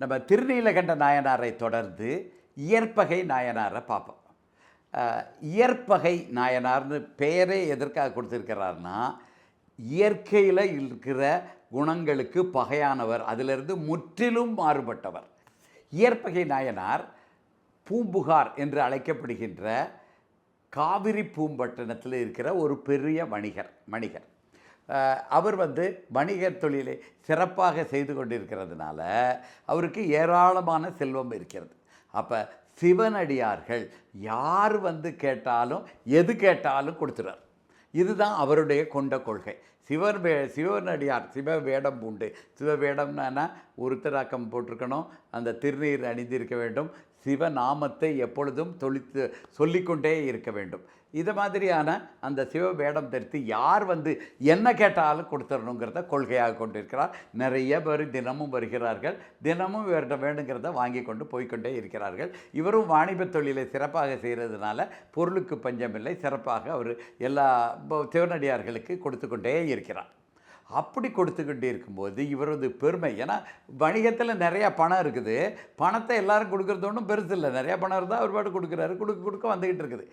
நம்ம திருநீலகண்ட நாயனாரை தொடர்ந்து இயற்பகை நாயனாரை பார்ப்போம். இயற்பகை நாயனார்னு பெயரே எதற்காக கொடுத்துருக்கிறார்னா இயற்கையில் இருக்கிற குணங்களுக்கு பகையானவர் அதிலிருந்து முற்றிலும் மாறுபட்டவர். இயற்பகை நாயனார் பூம்புகார் என்று அழைக்கப்படுகின்ற காவிரி பூம்பட்டினத்தில் இருக்கிற ஒரு பெரிய வணிகர் வணிகர் அவர் வந்து வணிகர் தொழிலை சிறப்பாக செய்து கொண்டிருக்கிறதுனால அவருக்கு ஏராளமான செல்வம் இருக்கிறது. அப்போ சிவனடியார்கள் யார் வந்து கேட்டாலும் எது கேட்டாலும் கொடுத்துறார் இதுதான் அவருடைய கொண்ட கொள்கை. சிவர் வே சிவனடியார் சிவ வேடம் உண்டு சிவ வேடம்னா உருத்தராக்கம் போட்டிருக்கணும். அந்த திருநீர் அணிந்திருக்க வேண்டும். சிவ நாமத்தை எப்பொழுதும் தொழித்து சொல்லிக்கொண்டே இருக்க வேண்டும். இது மாதிரியான அந்த சிவ வேடம் தரித்து யார் வந்து என்ன கேட்டாலும் கொடுத்துடணுங்கிறத கொள்கையாக கொண்டிருக்கிறார். நிறைய பேர் தினமும் வருகிறார்கள். தினமும் இவர்கிட்ட வேணுங்கிறத வாங்கி கொண்டு போய்க்கொண்டே இருக்கிறார்கள். இவரும் வாணிபத் தொழிலை சிறப்பாக செய்கிறதுனால பொருளுக்கு பஞ்சமில்லை. சிறப்பாக அவர் எல்லா சிவனடியார்களுக்கு கொடுத்து கொண்டே இருக்கிறார். அப்படி கொடுத்துக்கிட்டு இருக்கும்போது இவரது பெருமை. ஏன்னா வணிகத்தில் நிறையா பணம் இருக்குது. பணத்தை எல்லாரும் கொடுக்குறது ஒன்றும் பெருசு இல்லை. நிறையா பணம் இருந்தால் அவர் பாட்டு கொடுக்குறாரு. கொடுக்க கொடுக்க வந்துக்கிட்டு இருக்குது.